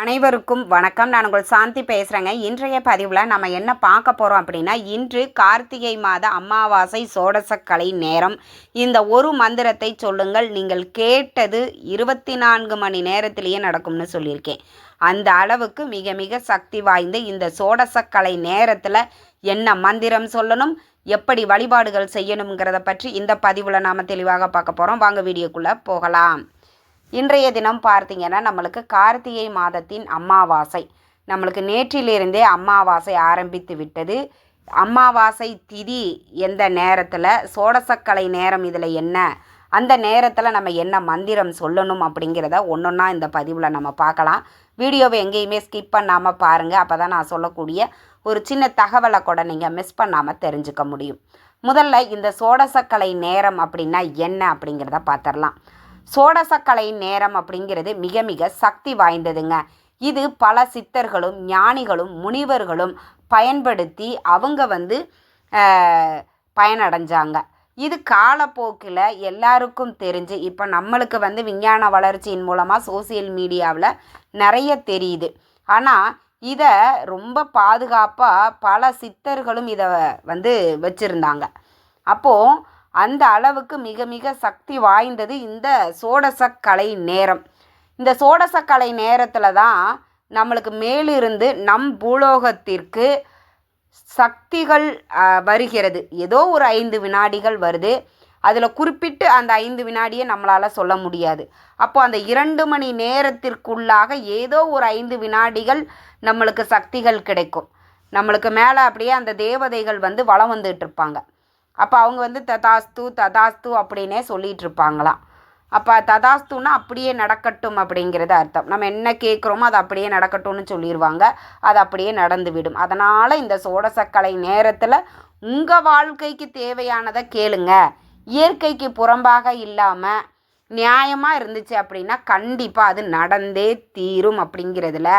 அனைவருக்கும் வணக்கம். நான் உங்கள் சாந்தி பேசுகிறேங்க இன்றைய பதிவில் நம்ம என்ன பார்க்க போகிறோம் அப்படின்னா இன்று கார்த்திகை மாத அமாவாசை சோடசக்கலை நேரம். இந்த ஒரு மந்திரத்தை சொல்லுங்கள். நீங்கள் கேட்டது இருபத்தி நான்கு மணி நேரத்திலேயே நடக்கும்னு சொல்லியிருக்கேன். அந்த அளவுக்கு மிக மிக சக்தி வாய்ந்த இந்த சோடசக்கலை நேரத்தில் என்ன மந்திரம் சொல்லணும்? எப்படி வழிபாடுகள் செய்யணுங்கிறத பற்றி இந்த பதிவில் நாம் தெளிவாக பார்க்க போகிறோம் வாங்க வீடியோக்குள்ளே போகலாம். இன்றைய தினம் பார்த்தீங்கன்னா நம்மளுக்கு கார்த்திகை மாதத்தின் அமாவாசை. நம்மளுக்கு நேற்றிலிருந்தே அமாவாசை ஆரம்பித்து விட்டது. அமாவாசை திதி எந்த நேரத்தில் சோடசக்கலை நேரம் இதில் என்ன? அந்த நேரத்தில் நம்ம என்ன மந்திரம் சொல்லணும் அப்படிங்கிறத ஒன்றொன்னா இந்த பதிவில் நம்ம பார்க்கலாம். வீடியோவை எங்கேயுமே ஸ்கிப் பண்ணாமல் பாருங்கள் அப்போ தான் நான் சொல்லக்கூடிய ஒரு சின்ன தகவலை கூட நீங்கள் மிஸ் பண்ணாமல் தெரிஞ்சுக்க முடியும். முதல்ல இந்த சோடசக்கலை நேரம் அப்படின்னா என்ன அப்படிங்கிறத பார்த்துடலாம். சோடசக்கலையின் நேரம் அப்படிங்கிறது மிக மிக சக்தி வாய்ந்ததுங்க. இது பல சித்தர்களும் ஞானிகளும் முனிவர்களும் பயன்படுத்தி அவங்க வந்து பயனடைஞ்சாங்க. இது காலப்போக்கில் எல்லாருக்கும் தெரிஞ்சு இப்போ நம்மளுக்கு வந்து விஞ்ஞான வளர்ச்சியின் மூலமாக சோசியல் மீடியாவில் நிறைய தெரியுது. ஆனால் இதை ரொம்ப பாதுகாப்பாக பல சித்தர்களும் இதை வந்து வச்சுருந்தாங்க. அப்போது அந்த அளவுக்கு மிக மிக சக்தி வாய்ந்தது இந்த சோடசக்கலை நேரம். இந்த சோடசக்கலை நேரத்தில் தான் நம்மளுக்கு மேலிருந்து நம் பூலோகத்திற்கு சக்திகள் வருகிறது. ஏதோ ஒரு ஐந்து வினாடிகள் வருது. அதில் குறிப்பிட்டு அந்த ஐந்து வினாடியை நம்மளால் சொல்ல முடியாது. அப்போ அந்த இரண்டு மணி நேரத்திற்குள்ளாக ஏதோ ஒரு ஐந்து வினாடிகள் நம்மளுக்கு சக்திகள் கிடைக்கும். நம்மளுக்கு மேலே அப்படியே அந்த தேவதைகள் வந்து வளம் வந்துட்டு இருப்பாங்க. அப்போ அவங்க வந்து ததாஸ்து ததாஸ்து அப்படின்னே சொல்லிகிட்டு இருப்பாங்களாம் அப்போ ததாஸ்துன்னா அப்படியே நடக்கட்டும் அப்படிங்கிறது அர்த்தம். நம்ம என்ன கேட்குறோமோ அது அப்படியே நடக்கட்டும்னு சொல்லிடுவாங்க அது அப்படியே நடந்து விடும் அதனால் இந்த சோடசக்கலை நேரத்தில் உங்கள் வாழ்க்கைக்கு தேவையானதை கேளுங்க. இயற்கைக்கு புறம்பாக இல்லாமல் நியாயமாக இருந்துச்சு அப்படின்னா கண்டிப்பாக அது நடந்தே தீரும் அப்படிங்கிறதுல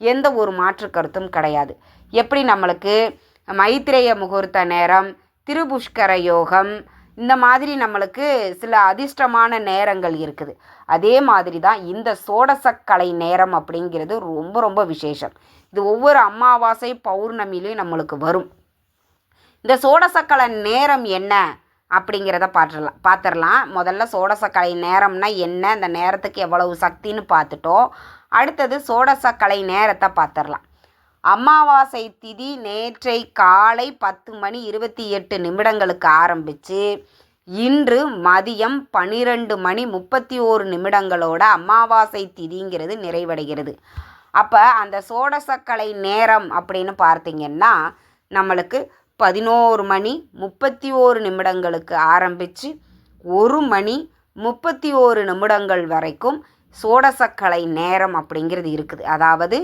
எந்த ஒரு மாற்று கருத்தும் கிடையாது. எப்படி நம்மளுக்கு மைத்திரேய முகூர்த்த நேரம் திருபுஷ்கர யோகம் இந்த மாதிரி நம்மளுக்கு சில அதிர்ஷ்டமான நேரங்கள் இருக்குது. அதே மாதிரி தான் இந்த சோடசக்கலை நேரம் அப்படிங்கிறது ரொம்ப ரொம்ப விசேஷம். இது ஒவ்வொரு அமாவாசை பௌர்ணமிலையும் நம்மளுக்கு வரும். இந்த சோடசக்கலை நேரம் என்ன அப்படிங்கிறத பார்த்துடலாம் பார்த்துடலாம். முதல்ல சோடசக்கலை நேரம்னா என்ன? இந்த நேரத்துக்கு எவ்வளவு சக்தின்னு பார்த்துட்டோம். அடுத்தது சோடசக்கலை நேரத்தை பார்த்துடலாம். அமாவாசை திதி நேற்றை காலை பத்து மணி இருபத்தி எட்டு நிமிடங்களுக்கு ஆரம்பித்து இன்று மதியம் பன்னிரெண்டு மணி முப்பத்தி ஓரு நிமிடங்களோட அமாவாசை திதிங்கிறது நிறைவடைகிறது. அப்போ அந்த சோடசக்கலை நேரம் அப்படின்னு பார்த்தீங்கன்னா நம்மளுக்கு பதினோரு மணி முப்பத்தி ஓரு நிமிடங்களுக்கு ஆரம்பித்து ஒரு மணி முப்பத்தி ஓரு நிமிடங்கள் வரைக்கும் சோடசக்கலை நேரம் அப்படிங்கிறது இருக்குது. அதாவது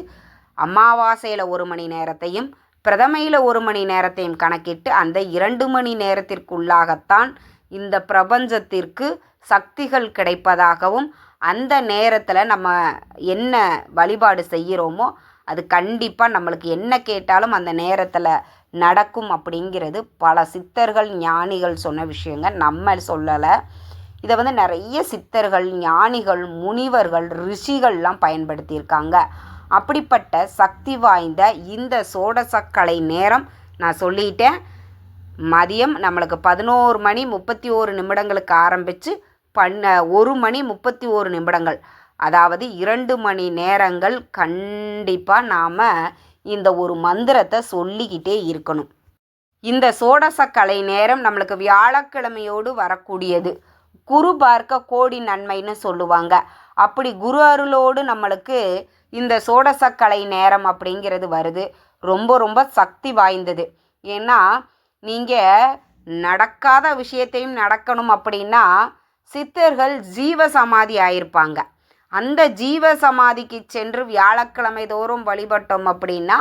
அமாவாசையில் ஒரு மணி நேரத்தையும் பிரதமையில் ஒரு மணி நேரத்தையும் கணக்கிட்டு அந்த இரண்டு மணி நேரத்திற்குள்ளாகத்தான் இந்த பிரபஞ்சத்திற்கு சக்திகள் கிடைப்பதாகவும் அந்த நேரத்தில் நம்ம என்ன வழிபாடு செய்கிறோமோ அது கண்டிப்பாக நம்மளுக்கு என்ன கேட்டாலும் அந்த நேரத்தில் நடக்கும் அப்படிங்கிறது பல சித்தர்கள் ஞானிகள் சொன்ன விஷயங்க. நம்ம சொல்லலை. இதை வந்து நிறைய சித்தர்கள் ஞானிகள் முனிவர்கள் ரிஷிகள்லாம் பயன்படுத்தியிருக்காங்க. அப்படிப்பட்ட சக்தி வாய்ந்த இந்த சோடசக்கலை நேரம் நான் சொல்லிட்டேன். மதியம் நம்மளுக்கு பதினோரு மணி முப்பத்தி ஓரு நிமிடங்களுக்கு ஆரம்பித்து பண்ண ஒரு மணி முப்பத்தி ஓரு நிமிடங்கள். அதாவது இரண்டு மணி நேரங்கள் கண்டிப்பாக நாம் இந்த ஒரு மந்திரத்தை சொல்லிக்கிட்டே இருக்கணும். இந்த சோடசக்கலை நேரம் நம்மளுக்கு வியாழக்கிழமையோடு வரக்கூடியது. குரு பார்க்க கோடி நன்மைன்னு சொல்லுவாங்க. அப்படி குரு அருளோடு நம்மளுக்கு இந்த சோடசக்கலை நேரம் அப்படிங்கிறது வருது. ரொம்ப ரொம்ப சக்தி வாய்ந்தது. ஏன்னா நீங்கள் நடக்காத விஷயத்தையும் நடக்கணும் அப்படின்னா சித்தர்கள் ஜீவ சமாதி ஆயிருப்பாங்க. அந்த ஜீவ சமாதிக்கு சென்று வியாழக்கிழமை தோறும் வழிபட்டோம் அப்படின்னா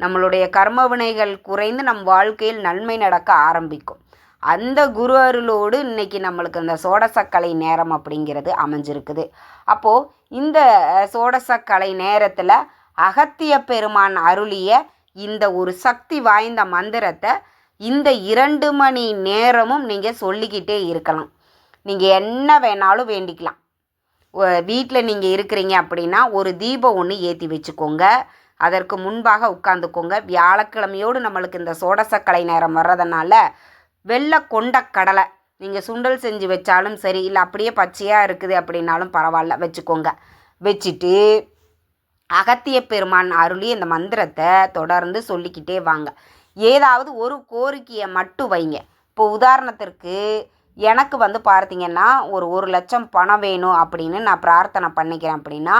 நம்மளுடைய கர்ம வினைகள் குறைந்து நம் வாழ்க்கையில் நன்மை நடக்க ஆரம்பிக்கும். அந்த குரு அருளோடு இன்னைக்கு நம்மளுக்கு இந்த சோடசக்கலை நேரம் அப்படிங்கிறது அமைஞ்சிருக்குது. அப்போது இந்த சோடசக்கலை நேரத்தில் அகத்திய பெருமான் அருளிய இந்த ஒரு சக்தி வாய்ந்த மந்திரத்தை இந்த இரண்டு மணி நேரமும் நீங்கள் சொல்லிக்கிட்டே இருக்கலாம். நீங்கள் என்ன வேணாலும் வேண்டிக்கலாம். வீட்டில் நீங்கள் இருக்கிறீங்க அப்படின்னா ஒரு தீபம் ஒன்று ஏற்றி வச்சுக்கோங்க. அதற்கு முன்பாக உட்காந்துக்கோங்க வியாழக்கிழமையோடு நம்மளுக்கு இந்த சோடசக்கலை நேரம் வர்றதுனால வெள்ளை கொண்ட கடலை நீங்கள் சுண்டல் செஞ்சு வச்சாலும் சரி இல்லை அப்படியே பச்சையாக இருக்குது அப்படின்னாலும் பரவாயில்ல வச்சுக்கோங்க. வச்சுட்டு அகத்திய பெருமான் அருளி இந்த மந்திரத்தை தொடர்ந்து சொல்லிக்கிட்டே வாங்க. ஏதாவது ஒரு கோரிக்கையை மட்டும் வைங்க. இப்போ உதாரணத்திற்கு எனக்கு வந்து பார்த்தீங்கன்னா ஒரு ஒரு லட்சம் பணம் வேணும் அப்படின்னு நான் பிரார்த்தனை பண்ணிக்கிறேன் அப்படின்னா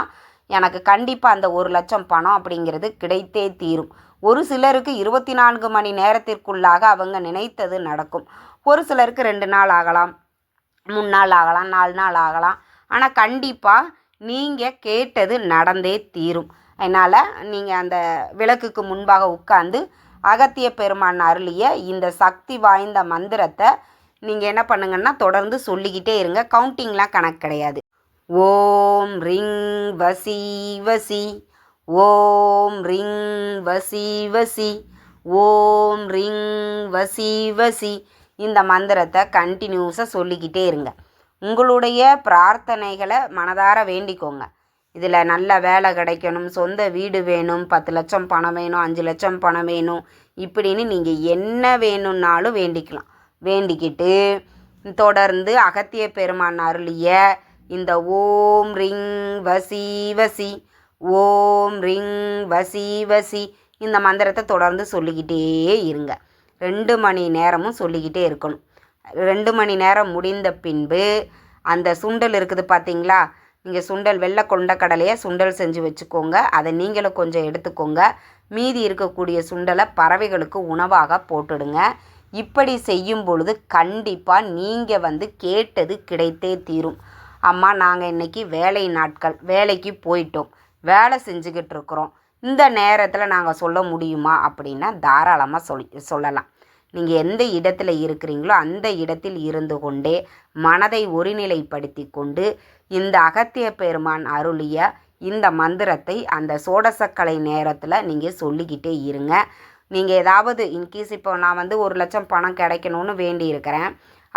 எனக்கு கண்டிப்பாக அந்த ஒரு லட்சம் பணம் அப்படிங்கிறது கிடைத்தே தீரும். ஒரு சிலருக்கு இருபத்தி நான்கு மணி நேரத்திற்குள்ளாக அவங்க நினைத்தது நடக்கும். ஒரு சிலருக்கு ரெண்டு நாள் ஆகலாம் மூணு நாள் ஆகலாம் நாலு நாள் ஆகலாம். ஆனால் கண்டிப்பாக நீங்கள் கேட்டது நடந்தே தீரும். அதனால் நீங்கள் அந்த விளக்குக்கு முன்பாக உட்காந்து அகத்திய பெருமான் அருளிய இந்த சக்தி வாய்ந்த மந்திரத்தை நீங்கள் என்ன பண்ணுங்கன்னா தொடர்ந்து சொல்லிக்கிட்டே இருங்க. கவுண்டிங்லாம் கணக்கு கிடையாது. ஓம் ரிங் வசி வசி. ஓம் ரிங் வசி வசி ஓம் ரிங் வசி வசி. இந்த மந்திரத்தை கண்டினியூஸாக சொல்லிக்கிட்டே இருங்க. உங்களுடைய பிரார்த்தனைகளை மனதார வேண்டிக்கோங்க. இதில் நல்ல வேலை கிடைக்கணும் சொந்த வீடு வேணும் பத்து லட்சம் பணம் வேணும் அஞ்சு லட்சம் பணம் வேணும். இப்படின்னு நீங்கள் என்ன வேணும்னாலும் வேண்டிக்கலாம். வேண்டிக்கிட்டு தொடர்ந்து அகத்திய பெருமான் அருளிய இந்த ஓம் ரிங் வசி வசி ஓம் ரிங் வசி வசி. இந்த மந்திரத்தை தொடர்ந்து சொல்லிக்கிட்டே இருங்க. ரெண்டு மணி நேரமும் சொல்லிக்கிட்டே இருக்கணும். ரெண்டு மணி நேரம் முடிந்த பின்பு அந்த சுண்டல் இருக்குது பார்த்தீங்களா? நீங்கள் சுண்டல் வெள்ளை கொண்ட கடலையை சுண்டல் செஞ்சு வச்சுக்கோங்க. அதை நீங்களும் கொஞ்சம் எடுத்துக்கோங்க. மீதி இருக்கக்கூடிய சுண்டலை பறவைகளுக்கு உணவாக போட்டுடுங்க. இப்படி செய்யும் பொழுது கண்டிப்பாக நீங்கள் வந்து கேட்டது கிடைத்தே தீரும். அம்மா நாங்கள் இன்றைக்கி வேலை நாட்கள் வேலைக்கு போயிட்டோம். வேலை செஞ்சுக்கிட்டு இருக்கிறோம் இந்த நேரத்தில் நாங்கள் சொல்ல முடியுமா அப்படின்னா தாராளமாக சொல் சொல்லலாம். நீங்கள் எந்த இடத்துல இருக்கிறீங்களோ அந்த இடத்தில் இருந்து கொண்டே மனதை ஒருநிலைப்படுத்தி கொண்டு இந்த அகத்திய பெருமான் அருளிய இந்த மந்திரத்தை அந்த சோடசக்கலை நேரத்தில் நீங்கள் சொல்லிக்கிட்டே இருங்க. நீங்கள் ஏதாவது இன்கேஸ் இப்போ நான் வந்து ஒரு லட்சம் பணம் கிடைக்கணும்னு வேண்டி இருக்கிறேன்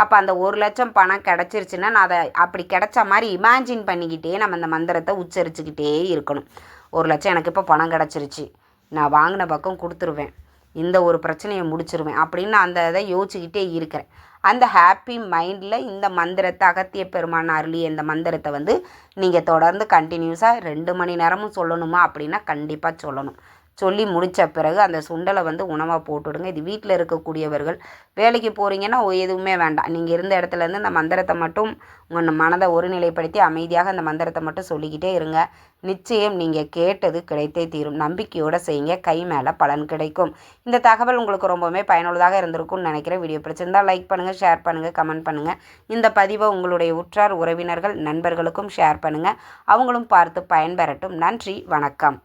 அப்போ அந்த ஒரு லட்சம் பணம் கிடச்சிருச்சுன்னா நான் அதை அப்படி கிடைச்ச மாதிரி இமேஜின் பண்ணிக்கிட்டே நம்ம அந்த மந்திரத்தை உச்சரிச்சுக்கிட்டே இருக்கணும். ஒரு லட்சம் எனக்கு இப்போ பணம் கிடச்சிருச்சு. நான் வாங்கின பக்கம் கொடுத்துருவேன். இந்த ஒரு பிரச்சனையை முடிச்சிருவேன் அப்படின்னு நான் அந்த இதை யோசிச்சுக்கிட்டே இருக்கிறேன். அந்த ஹாப்பி மைண்டில் இந்த மந்திரத்தை அகத்திய பெருமான் அருளி இந்த மந்திரத்தை வந்து நீங்கள் தொடர்ந்து கண்டினியூஸாக ரெண்டு மணி நேரமும் சொல்லணுமா அப்படின்னா கண்டிப்பாக சொல்லணும். சொல்லி முடித்த பிறகு அந்த சுண்டலை வந்து உணவாக போட்டுவிடுங்க இது வீட்டில் இருக்கக்கூடியவர்கள் வேலைக்கு போகிறீங்கன்னா எதுவுமே வேண்டாம். நீங்கள் இருந்த இடத்துலேருந்து அந்த மந்திரத்தை மட்டும் உங்கள் மனதை ஒருநிலைப்படுத்தி அமைதியாக அந்த மந்திரத்தை மட்டும் சொல்லிக்கிட்டே இருங்க. நிச்சயம் நீங்கள் கேட்டது கிடைத்தே தீரும். நம்பிக்கையோடு செய்யுங்க. கை மேலே பலன் கிடைக்கும். இந்த தகவல் உங்களுக்கு ரொம்பவுமே பயனுள்ளதாக இருந்திருக்கும்னு நினைக்கிறேன். வீடியோ பிடிச்சிருந்தால் லைக் பண்ணுங்கள் ஷேர் பண்ணுங்கள் கமெண்ட் பண்ணுங்கள் இந்த பதிவை உங்களுடைய உற்றார் உறவினர்கள் நண்பர்களுக்கும் ஷேர் பண்ணுங்கள் அவங்களும் பார்த்து பயன்பெறட்டும். நன்றி வணக்கம்.